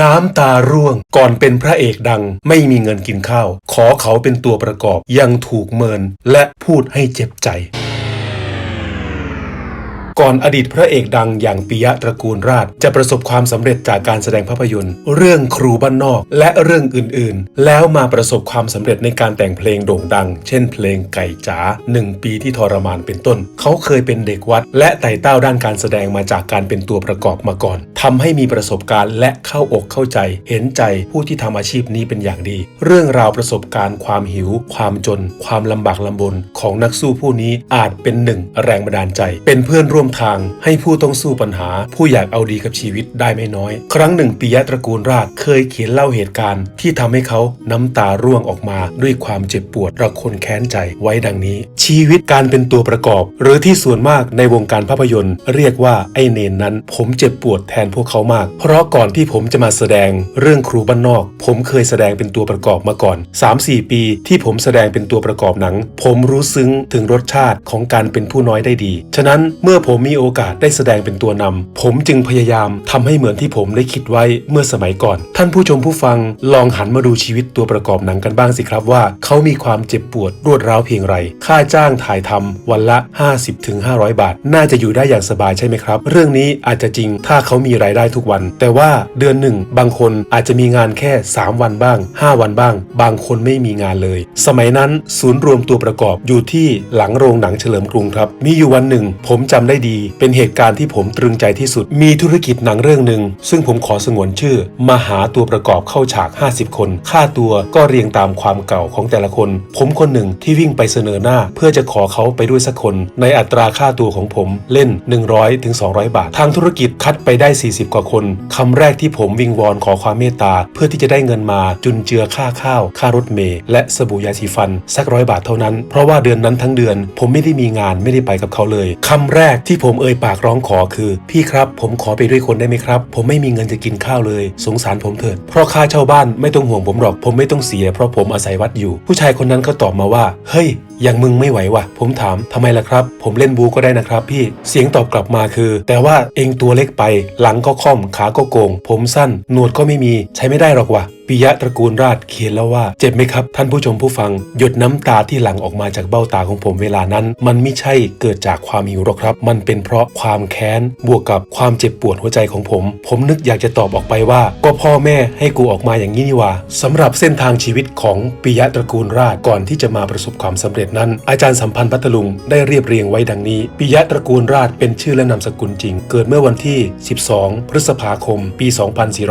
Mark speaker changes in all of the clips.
Speaker 1: น้ำตาร่วงก่อนเป็นพระเอกดัง ไม่มีเงินกินข้าว ขอเขาเป็นตัวประกอบยังถูกเมินและพูดให้เจ็บใจ ก่อนอดีตพระเอกดังอย่างปิยะตระกูลราช จะประสบความสำเร็จจากการแสดงภาพยนตร์ เรื่องครูบ้านนอกและเรื่องอื่นๆ แล้วมาประสบความสำเร็จในการแต่งเพลงโด่งดัง เช่นเพลงไก่จ๋าหนึ่งปีที่ทรมานเป็นต้น เขาเคยเป็นเด็กวัด และไต่เต้าด้านการแสดงมาจากการเป็นตัวประกอบมาก่อนทำให้มีประสบการณ์และเข้าอกเข้าใจ เห็นใจผู้ที่ทำอาชีพนี้เป็นอย่างดี เรื่องราวประสบการณ์ความหิว ความจน ความลำบากลำบนของนักสู้ผู้นี้อาจเป็นหนึ่งแรงบันดาลใจ เป็นเพื่อนร่วมทางให้ผู้ต้องสู้ปัญหา ผู้อยากเอาดีกับชีวิตได้ไม่น้อย ครั้งหนึ่งปิยะตระกูลราชเคยเขียนเล่าเหตุการณ์ ที่ทำให้เขาน้ำตาร่วงออกมาด้วยความเจ็บปวดระคนแค้นใจไว้ดังนี้ ชีวิตการเป็นตัวประกอบ หรือที่ส่วนมากในวงการภาพยนตร์ เรียกว่าไอเนนนั้น ผมเจ็บปวดแทนพวกเขามาก เพราะก่อนที่ผมจะมาแสดงเรื่องครูบ้านนอก ผมเคยแสดงเป็นตัวประกอบมาก่อน 3-4 ปี ที่ผมแสดงเป็นตัวประกอบหนัง ผมรู้ซึ้งถึงรสชาติของการเป็นผู้น้อยได้ดี ฉะนั้นเมื่อผมผมมีโอกาสได้แสดงเป็นตัวนำผมจึงพยายามทำให้เหมือนที่ผมได้คิดไว้เมื่อสมัยก่อน ท่านผู้ชมผู้ฟังลองหันมาดูชีวิตตัวประกอบหนังกันบ้างสิครับว่า เขามีความเจ็บปวดรวดร้าวเพียงไร ค่าจ้างถ่ายทำวันละ 50-500 บาท น่าจะอยู่ได้อย่างสบายใช่ไหมครับ เรื่องนี้อาจจะจริงถ้าเขามีรายได้ทุกวัน แต่ว่าเดือนหนึ่งบางคนอาจจะมีงานแค่ 3 วันบ้าง 5 วันบ้าง บางคนไม่มีงานเลย สมัยนั้นศูนย์รวมตัวประกอบอยู่ที่หลังโรงหนังเฉลิมกรุงครับ มีอยู่วันหนึ่ง ผมจำได้ดี เป็นเหตุการณ์ที่ผมตรึงใจที่สุด มีธุรกิจหนังเรื่องหนึ่งซึ่งผมขอสงวนชื่อ มาหาตัวประกอบเข้าฉาก 50 คน ค่าตัวก็เรียงตามความเก่าของแต่ละคน ผมคนหนึ่งที่วิ่งไปเสนอหน้า เพื่อจะขอเขาไปด้วยสักคน ในอัตราค่าตัวของผมเล่น 100ถึง200 บาท ทางธุรกิจคัดไปได้ 40 กว่าคนคำแรกที่ผมวิงวอนขอความเมตตา เพื่อที่จะได้เงินมาจุนเจือค่าข้าว ค่ารถเมล์และสบู่ยาสีฟันสักร้อยบาทเท่านั้น เพราะว่าเดือนนั้นทั้งเดือน ผมไม่ได้มีงานไม่ได้ไปกับเขาเลยคำแรกที่ที่ผมเอ่ยปากร้องขอคือ พี่ครับ ผมขอไปด้วยคนได้ไหมครับ ผมไม่มีเงินจะกินข้าวเลย สงสารผมเถิด เพราะค่าเช่าบ้านไม่ต้องห่วงผมหรอก ผมไม่ต้องเสีย เพราะผมอาศัยวัดอยู่ ผู้ชายคนนั้นก็ตอบมาว่า เฮ้ยอย่างมึงไม่ไหววะผมถามทำไมล่ะครับ ผมเล่นบูก็ได้นะครับพี่เสียงตอบกลับมาคือ แต่ว่าเองตัวเล็กไป หลังก็ค่อมขาก็โกง ผมสั้น หนวดก็ไม่มีใช้ไม่ได้หรอกวะปิยะตระกูลราชเขียนแล้วว่า เจ็บไหมครับ ท่านผู้ชมผู้ฟัง หยดน้ำตาที่หลั่งออกมาจากเบ้าตาของผมเวลานั้น มันไม่ใช่เกิดจากความหิวหรอกครับ มันเป็นเพราะความแค้น บวกกับความเจ็บปวดหัวใจของผม ผมนึกอยากจะตอบออกไปว่า ก็พ่อแม่ให้กูออกมาอย่างนี้นี่ว่าสำหรับเส้นทางชีวิตของปิยะตระกูลราชก่อนที่จะมาประสบความสำเร็จนั้น อาจารย์สัมพันธ์พัทลุงได้เรียบเรียงไว้ดังนี้ ปิยะตระกูลราชเป็นชื่อและนามสกุลจริง เกิดเมื่อวันที่ 12 พฤษภาคม ปี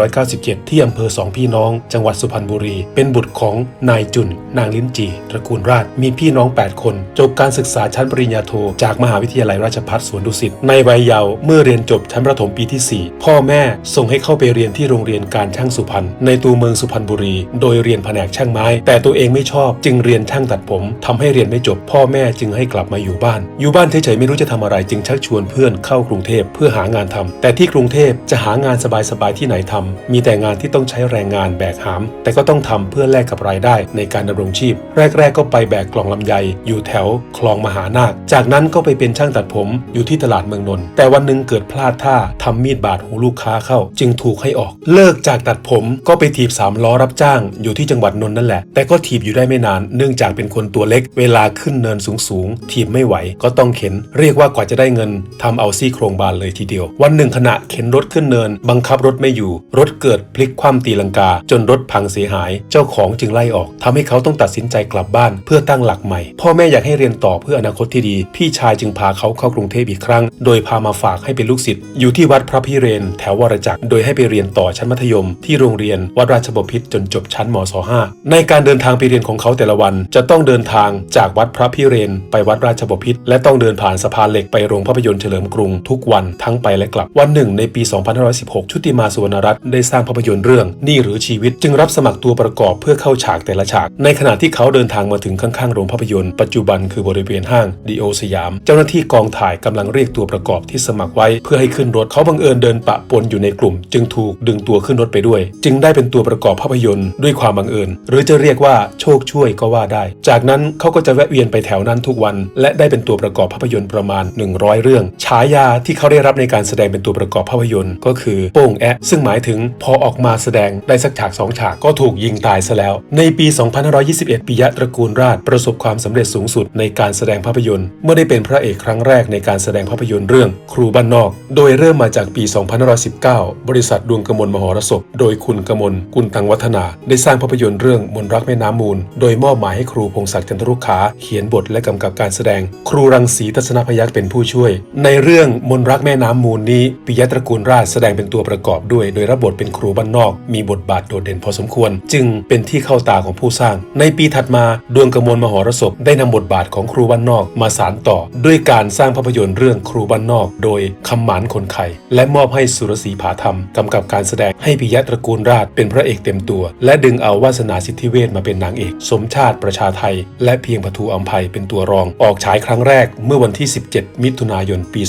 Speaker 1: 2497 ที่อำเภอสองพี่น้อง จังหวัดสุพรรณบุรี เป็นบุตรของนายจุน นางลิ้นจี ตระกูลราชมีพี่น้อง 8 คน จบการศึกษาชั้นปริญญาโท จากมหาวิทยาลัยราชภัฏสวนดุสิต ในวัยเยาว์เมื่อเรียนจบชั้นประถมปีที่ 4 พ่อแม่ส่งให้เข้าไปเรียนที่โรงเรียนการช่างสุพรรณในตัวเมืองสุพรรณบุรี โดยเรียนแผนกช่างไม้ แต่ตัวเองไม่ชอบจึงเรียนช่างตัดผมทำให้เรียนไม่จบพ่อแม่จึงให้กลับมาอยู่บ้าน อยู่บ้านเฉยๆไม่รู้จะทำอะไรจึงชักชวนเพื่อนเข้ากรุงเทพเพื่อหางานทำแต่ที่กรุงเทพจะหางานสบายๆที่ไหนทำมีแต่งานที่ต้องใช้แรงงานแบกหาม แต่ก็ต้องทำเพื่อแลกกับรายได้ในการดำรงชีพ แรก ๆ ก็ไปแบกกล่องลำไย อยู่แถวคลองมหานาค จากนั้นก็ไปเป็นช่างตัดผมอยู่ที่ตลาดเมืองนนท์แต่วันหนึ่งเกิดพลาดท่าทำมีดบาดหูลูกค้าเข้า จึงถูกให้ออก เลิกจากตัดผมก็ไปถีบสามล้อรับจ้าง อยู่ที่จังหวัดนนท์นั่นแหละแต่ก็ถีบอยู่ได้ไม่นานเนื่องจากเป็นคนตัวเล็กเวลาขึ้นเนินสูงๆถีบไม่ไหวก็ต้องเข็น เรียกว่ากว่าจะได้เงินทำเอาซี่โครงบานเลยทีเดียว วันหนึ่งขณะเข็นรถขึ้นเนิน บังคับรถไม่อยู่ รถเกิดพลิกคว่ำตีลังกา จนรถพังเสียหาย เจ้าของจึงไล่ออกทำให้เขาต้องตัดสินใจกลับบ้าน เพื่อตั้งหลักใหม่ พ่อแม่อยากให้เรียนต่อเพื่ออนาคตที่ดี พี่ชายจึงพาเขาเข้ากรุงเทพอีกครั้ง โดยพามาฝากให้เป็นลูกศิษย์อยู่ที่วัดพระพิเรน แถววรจักร โดยให้ไปเรียนต่อชั้นมัธยม ที่โรงเรียนวัดราชบพิตรจนจบชั้นมศ 5 ในการเดินทางไปเรียนของเขาแต่ละวันจะต้องเดินทางจากากวัดพระพิเรน ไปวัดราชบพิตรและต้องเดินผ่านสะพานเหล็กไปโรงภาพยนตร์เฉลิมกรุงทุกวันทั้งไปและกลับวันหนึ่งในปี 2516 ชุติมาสุวรรณรัตน์ได้สร้างภาพยนตร์เรื่องนี่หรือชีวิตจึงรับสมัครตัวประกอบเพื่อเข้าฉากแต่ละฉาก ในขณะที่เขาเดินทางมาถึงข้างๆโรงภาพยนตร์ปัจจุบันคือบริเวณห้างดีโอสยาม เจ้าหน้าที่กองถ่ายกำลังเรียกตัวประกอบที่สมัครไว้ เพื่อให้ขึ้นรถเขาบังเอิญเดินปะปนอยู่ในกลุ่ม จึงถูกดึงตัวขึ้นรถไปด้วย จึงได้เป็นตัวประกอบภาพยนตร์ด้วยความบังเอิญ หรือจะเรียกว่าโชคช่วยก็ว่าได้ จากนั้นเขาก็จะจะแวะเวียนไปแถวนั้นทุกวัน และได้เป็นตัวประกอบภาพยนตร์ประมาณ 100 เรื่อง ฉายาที่เขาได้รับในการแสดงเป็นตัวประกอบภาพยนตร์ ก็คือโป้งแอะ ซึ่งหมายถึงพอออกมาแสดงได้สักฉากสองฉากก็ถูกยิงตายซะแล้ว ในปี 2521 ปิยะตระกูลราชประสบความสำเร็จสูงสุดในการแสดงภาพยนตร์ เมื่อได้เป็นพระเอกครั้งแรกในการแสดงภาพยนตร์เรื่อง ครูบ้านนอก โดยเริ่มมาจากปี 2519 บริษัทดวงกมลมหรสพ โดยคุณกมลกุลตังวัฒนา ได้สร้างภาพยนตร์เรื่องมนรักแม่น้ำมูล โดยมอบหมายให้ครูพงศักดิ์จันทรุขาเขียนบทและกำกับการแสดง ครูรังสีทัศนพยัคฆ์เป็นผู้ช่วย ในเรื่องมนรักแม่น้ำมูลนี้ปิยะตระกูลราชแสดงเป็นตัวประกอบด้วย โดยรับบทเป็นครูบ้านนอก มีบทบาทโดดเด่นพอสมควร จึงเป็นที่เข้าตาของผู้สร้าง ในปีถัดมาดวงกมลมหรสพได้นำบทบาทของครูบ้านนอกมาสานต่อ ด้วยการสร้างภาพยนตร์เรื่องครูบ้านนอก โดยคำหมานคนไข่และมอบให้สุรศรีผาธรรมกำกับการแสดงให้ปิยะตระกูลราชเป็นพระเอกเต็มตัว และดึงเอาวาสนาสิทธิเวชมาเป็นนางเอก สมชาติประชาไทย และเพียงปทูอัมภัยเป็นตัวรอง ออกฉายครั้งแรกเมื่อวันที่ 17 มิถุนายน ปี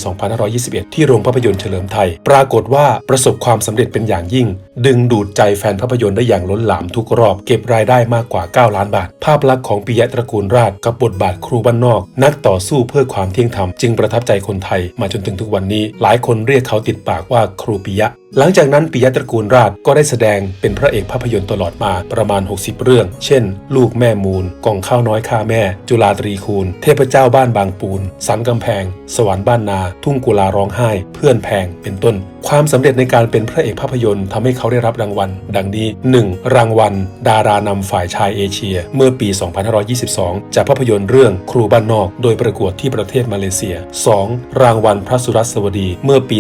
Speaker 1: 2521 ที่โรงภาพยนตร์เฉลิมไทย ปรากฏว่าประสบความสำเร็จเป็นอย่างยิ่ง ดึงดูดใจแฟนภาพยนตร์ได้อย่างล้นหลามทุกรอบ เก็บรายได้มากกว่า 9 ล้านบาท ภาพลักษณ์ของปิยะตระกูลราชกับบทบาทครูบ้านนอก นักต่อสู้เพื่อความเที่ยงธรรมจึงประทับใจคนไทยมาจนถึงทุกวันนี้ หลายคนเรียกเขาติดปากว่าครูปิยะ หลังจากนั้นปิยะตระกูลราชก็ได้แสดงเป็นพระเอกภาพยนตร์ตลอดมาประมาณ 60 เรื่อง เช่น ลูกแม่มูลกล่องข้าวน้อยข้าแม่ จุลาตรีคูณ เทพเจ้าบ้านบางปูน สันกำแพง สวรรค์บ้านนา ทุ่งกุลาร้องไห้ เพื่อนแพงเป็นต้น ความสำเร็จในการเป็นพระเอกภาพยนตร์ทำให้เขาได้รับรางวัล ดังนี้ 1. รางวัล ดารานำฝ่ายชายเอเชีย เมื่อปี 2522 จากภาพยนตร์เรื่องครูบ้านนอก โดยประกวดที่ประเทศมาเลเซีย 2. รางวัลพระสุรัสวดี เมื่อปี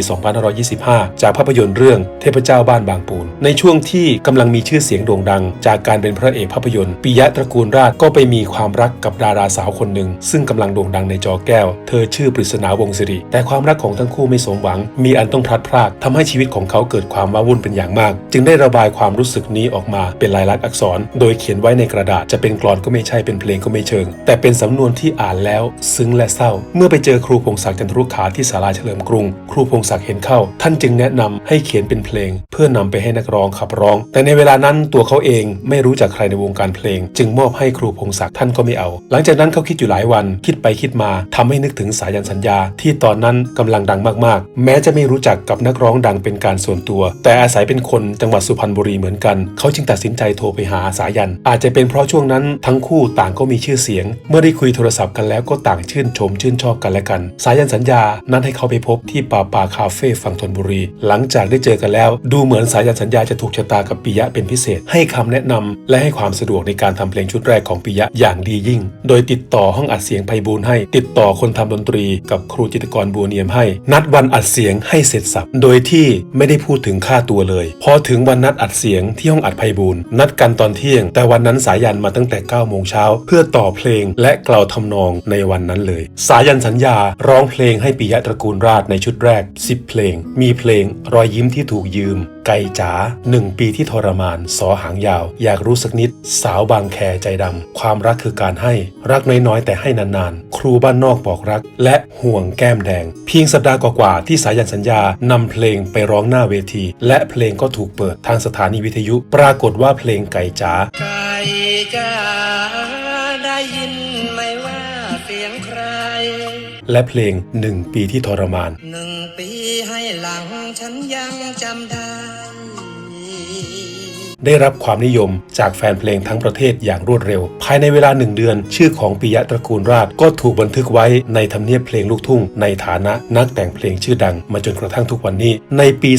Speaker 1: 2525 จากภาพยนตร์เรื่องเทพเจ้าบ้านบางปูน ในช่วงที่กำลังมีชื่อเสียงโด่งดัง จากการเป็นพระเอกภาพยนตร์ปิยะตระกูลราชก็ไปมีความรักกับดาราสาวคนหนึ่ง ซึ่งกำลังโด่งดังในจอแก้ว เธอชื่อปริศนาวงศิริ แต่ความรักของทั้งคู่ไม่สมหวัง มีอันต้องพลัดพรากทำให้ชีวิตของเขาเกิดความว้าวุ่นเป็นอย่างมาก จึงได้ระบายความรู้สึกนี้ออกมาเป็นลายลักษณ์อักษร โดยเขียนไว้ในกระดาษจะเป็นกลอนก็ไม่ใช่เป็นเพลงก็ไม่เชิง แต่เป็นสำนวนที่อ่านแล้วซึ้งและเศร้า เมื่อไปเจอครูพงศักดิ์จันทรุขาที่ศาลาเฉลิมกรุง ครูพงศักดิ์เห็นเข้า ท่านจึงแนะนำให้เขียนเป็นเพลง เพื่อนำไปให้นักร้องขับร้อง แต่ในเวลานั้นตัวเขาเองไม่รู้จักใครในวงการเพลง จึงมอบให้ครูพงศักดิ์ท่านก็ไม่เอา หลังจากนั้นเขาคิดอยู่หลายวันคิดไปคิดมาทำให้นึกถึงสายันสัญญาที่ตอนนั้นกำลังดังมากๆ แม้จะไม่รู้จักกับนักร้องดังเป็นการส่วนตัว แต่อาศัยเป็นคนจังหวัดสุพรรณบุรีเหมือนกัน เขาจึงตัดสินใจโทรไปหาสายัน อาจจะเป็นเพราะช่วงนั้นทั้งคู่ต่างก็มีชื่อเสียง เมื่อได้คุยโทรศัพท์กันแล้วก็ต่างชื่นชมชื่นชอบกันและกัน สายันสัญญานัดให้เขาไปพบที่ป่าป่าคาเฟ่ฝั่งธนบุรี หลังจากได้เจอกันแล้ว ดูเหมือนสายันสัญญาจะถูกชะตากับปิยะเป็นพิเศษ ให้คำแนะนำและให้ความสะดวกในการทำเพลงชุดแรกของปิยะอย่างดียิ่ง โดยติดต่อห้องอัดเสียงไพบูลให้ ติดต่อคนทำดนตรี กับครูจิตกรบัวเนียมให้ นัดวันอัดเสียงให้เสร็จสับโดยยที่ไม่ได้พูดถึงค่าตัวเลย พอถึงวันนัดอัดเสียงที่ห้องอัดไพบูลนัดกันตอนเที่ยง แต่วันนั้นสายันมาตั้งแต่9โมงเช้าเพื่อต่อเพลงและกล่าวทำนองในวันนั้นเลย สายันสัญญาร้องเพลงให้ปิยะตระกูลราชในชุดแรก 10 เพลง มีเพลงรอยยิ้มที่ถูกยืมไก่จ๋าหนึ่งปีที่ทรมาน สอหางยาว อยากรู้สักนิด สาวบางแคใจดำ ความรักคือการให้ รักน้อยๆ แต่ให้นานๆ ครูบ้านนอกบอกรัก และห่วงแก้มแดง เพียงสัปดาห์กว่าๆที่สายันสัญญานำเพลงไปร้องหน้าเวที และเพลงก็ถูกเปิดทางสถานีวิทยุ ปรากฏว่าเพลงไก่จ๋า
Speaker 2: ไก่จ้าได้ยินไหมว่าเสียงใคร
Speaker 1: และเพลงหนึ่งปีที่ทรมาน
Speaker 2: หนึ่งปีให้หลังฉันยังจำได้
Speaker 1: ได้รับความนิยมจากแฟนเพลงทั้งประเทศอย่างรวดเร็ว ภายในเวลาหนึ่งเดือน ชื่อของปิยะตระกูลราชก็ถูกบันทึกไว้ในทำเนียบเพลงลูกทุ่ง ในฐานะนักแต่งเพลงชื่อดัง มาจนกระทั่งทุกวันนี้ ในปี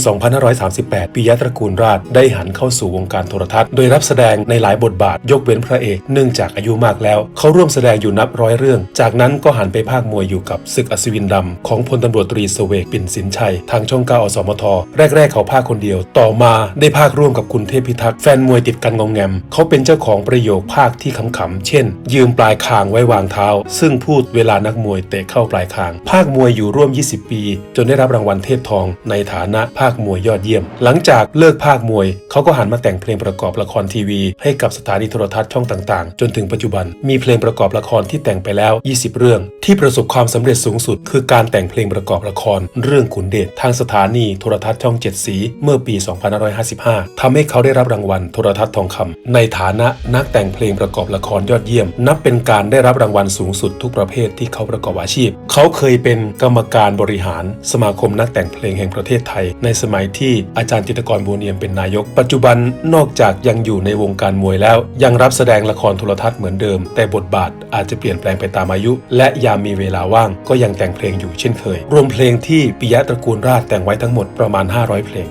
Speaker 1: 2538 ปิยะตระกูลราชได้หันเข้าสู่วงการโทรทัศน์ โดยรับแสดงในหลายบทบาทยกเว้นพระเอกเนื่องจากอายุมากแล้ว เขาร่วมแสดงอยู่นับร้อยเรื่อง จากนั้นก็หันไปภาคมวยอยู่กับศึกอัศวินดำของพลตำรวจตรีเสวกปิ่นสินชัย ทางช่องเก้าอสมทแรก ๆ เขาภาคคนเดียว ต่อมาได้ภาคร่วมกับคุณเทพพิทักษ์แฟนมวยติดกันงงแงม เขาเป็นเจ้าของประโยคภาคที่ขำๆ เช่น ยืมปลายคางไว้วางเท้า ซึ่งพูดเวลานักมวยเตะเข้าปลายคาง ภาคมวยอยู่ร่วม 20 ปี จนได้รับรางวัลเทพทองในฐานะภาคมวยยอดเยี่ยม หลังจากเลิกภาคมวย เขาก็หันมาแต่งเพลงประกอบละครทีวี ให้กับสถานีโทรทัศน์ช่องต่างๆ จนถึงปัจจุบัน มีเพลงประกอบละครที่แต่งไปแล้ว 20 เรื่อง ที่ประสบความสำเร็จสูงสุด คือการแต่งเพลงประกอบละคร เรื่องขุนเดชทางสถานีโทรทัศน์ช่องเจ็ดสี เมื่อปี 2555ทำให้เขาได้รับรางวัลโทรทัศน์ทองคำในฐานะนักแต่งเพลงประกอบละครยอดเยี่ยม นับเป็นการได้รับรางวัลสูงสุดทุกประเภทที่เขาประกอบอาชีพ เขาเคยเป็นกรรมการบริหาร สมาคมนักแต่งเพลงแห่งประเทศไทย ในสมัยที่อาจารย์จิตกรบูเนียมเป็นนายก ปัจจุบันนอกจากยังอยู่ในวงการมวยแล้ว ยังรับแสดงละครโทรทัศน์เหมือนเดิม แต่บทบาทอาจจะเปลี่ยนแปลงไปตามอายุ และยามมีเวลาว่างก็ยังแต่งเพลงอยู่เช่นเคย รวมเพลงที่ปิยะตระกูลราชแต่งไว้ทั้งหมดประมาณ 500 เพลง